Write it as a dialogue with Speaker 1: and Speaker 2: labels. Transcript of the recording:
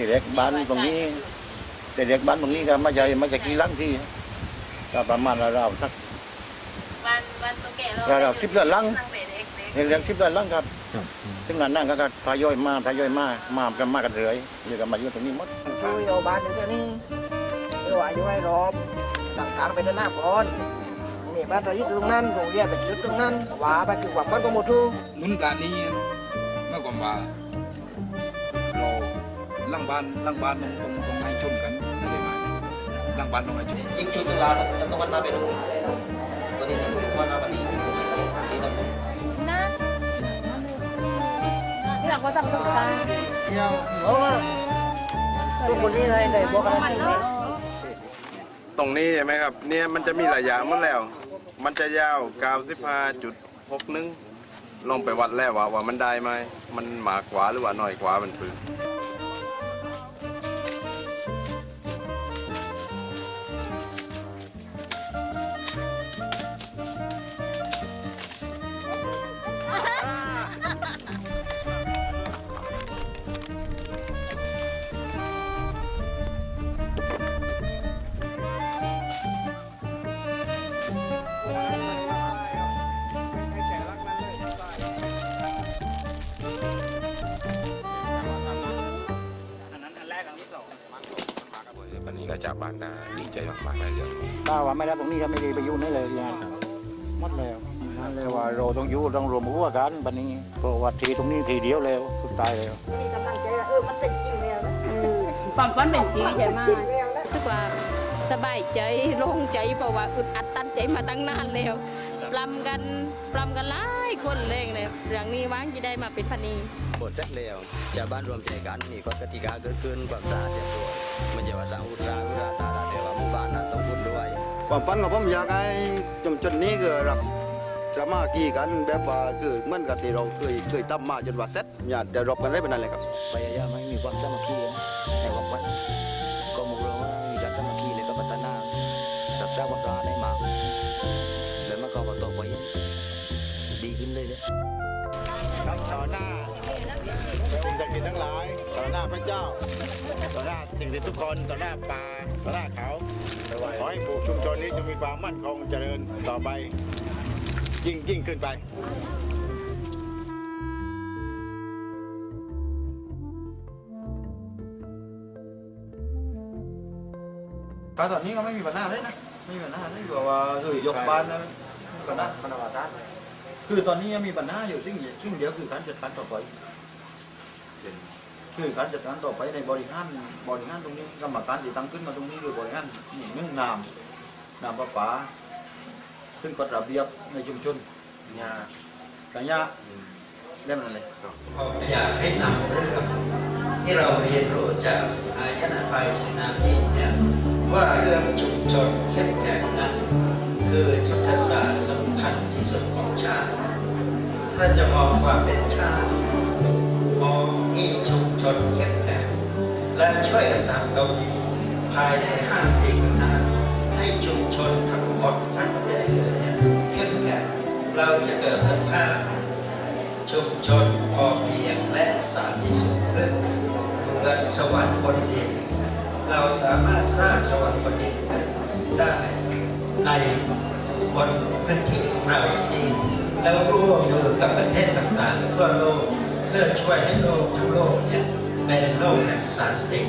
Speaker 1: ที่แรกบ้านตรงนี้แต่เด็กบ้านตรงนี้ก็ไม่ใช่ไม่ใช่กี่หลังที่ก็ประมาณราวๆสัก
Speaker 2: วันวันตัวแก่เรา
Speaker 1: เราเราคลิปเรื่องหลัง
Speaker 2: ตั้งแต่เด็ก
Speaker 1: เรียนคลิปด้านหลังครับซึ่งงานนั่งก็ก็ทยอยมาทยอยมามากันมากันเรื่อยเรียกกันมาอยู่ตรงนี้หมด
Speaker 3: คือเอาบ้านอยู่ที่นี่คือว่าอยู่ให้รอบต่างๆไปด้านหน้าก่อนนี่บ้านเราอยู่ตรงนั้นโรงเรียนไปอยู่ตรงนั้นว่าไปคือว่ามันก็หมดทุก
Speaker 4: นุนการนี้เมื่อก่อนว่าเรา ล่างบ้านล่างบ้านตรงตรงตรงให้ชนกันไม่ได้ไหมล่างบ้านตรงให้ชน
Speaker 5: ยิงชุดตุลาดตะตะวันนาไปนู่นวันนี้ตะวันนาวันนี้นี่ตะวัน
Speaker 2: ๆนะที่หลังก็จำต้องการ
Speaker 3: เพราะว่าทุกคนนี่เลยเลยบอกอะไรนี่
Speaker 6: ตรงนี้ใช่ไหมครับ เนี่ยมันจะมีหลายอย่างหมดแล้ว มันจะยาว95.6นึงลองไปวัดแล้วว่าว่ามันได้ไหม มันหมากกว่าหรือว่าน้อยกว่ามันปืน วันนี้ก็จากบ้านก็ดีใจมากๆเลยเดี๋ยว
Speaker 1: ถ้าว่าไม่ได้ตรงนี้ก็ไม่ได้ไปอยู่นี่เลยงานหมดแล้วนั่นเลยว่าเราต้องอยู่ต้องรวมหัวกันบันนี้เพราะว่าทีตรงนี้ทีเดียวแล้วสุดท้ายแล้ว
Speaker 3: มีกำลังใจว่าเออมันเป็นจริงแล้วนะ
Speaker 7: ความฝันเป็นจริงใช่ไหม
Speaker 3: จริงแล้วนะ
Speaker 7: รู้สึกว่าสบายใจโล่งใจเพราะว่าอึดอัดตันใจมาตั้งนานแล้ว ปลำกันปลำกันหลายคนเลยเลยเรื่องนี้ว่างจะได้มาเป็นพันนี
Speaker 5: หมดเสร็จแล้วชาวบ้านรวมใจกันมีกฎกติกาเกิดขึ้นความสะอาดเรียบร้อยมันจะว่าสร้างอุตราอุราตาราแต่ว่าหมู่บ้านนั้นต้องคุ้นด้วย
Speaker 8: ความฝันของผมอยากให้ชุมชนนี้คือรักสามัคคีกันแบบว่าคือเหมือนกับที่เราเคยเคยทำมาจนว่าเสร็จอย่าจะรบกันได้เป็นนั่นเลยครับ
Speaker 5: พยายามให้มีความสามัคคีในความฝันก็มุ่งเราว่ามีการสามัคคีเลยก็พัฒนารักษาความสะอาดให้มาก แล้วมันก็มาต่อไปดีขึ้นเลยเลย
Speaker 1: ครับต่อหน้าพระองค์ศักดิ์สิทธิ์ทั้งหลายต่อหน้าพระเจ้าต่อหน้าสิ่งศักดิ์สิทธิ์ทุกคนต่อหน้าป่าต่อหน้าเขาขอให้ปลูกชุมชนนี้จะมีความมั่นคงเจริญต่อไป ยิ่งยิ่งขึ้นไป
Speaker 8: การตอนนี้ก็ไม่มีปัญหาเลยนะไมีปัญหาเลยคือว่าคือยกบ้านนะปัญหาปัญหาด้านคือตอนนี้ยังมีปัญหาอยู่ซึ่งซึ่งเดี๋ยวคือการจัดการต่อไปคือการจัดการต่อไปในบริหารบริหารตรงนี้กรรมการที่ตั้งขึ้นมาตรงนี้คือบริหารหนึ่งน้ำน้ำประปาซึ่งกฎระเบียบในชุมชนยากัญาเล่มนั้นเลย
Speaker 9: อยากให้นำเรื่องที่เราเรียนรู้จากอายนาภัยสึนามี่ ว่าเรื่องชุมชนเข้มแข็งนั้นคือยุทธศาสตร์สำคัญที่สุดของชาติ ถ้าจะมองความเป็นชาติ มองที่ชุมชนเข้มแข็งและช่วยกันทำตรงนี้ภายในห้าปีข้างหน้าให้ชุมชนทั้งหมดทั้งประเทศเลยเนี่ยเข้มแข็งเราจะเกิดสภาพชุมชนพอเพียงและสานที่สุดขึ้นเหมือนสวรรค์บนดิน เราสามารถสร้างสวรรค์บนดินได้ในบนพื้นที่ของเราที่นี่แล้วร่วมมือกับประเทศต่างๆทั่วโลกเพื่อช่วยให้โลกทั้งโลกเนี่ยเป็นโลกแห่งสันติ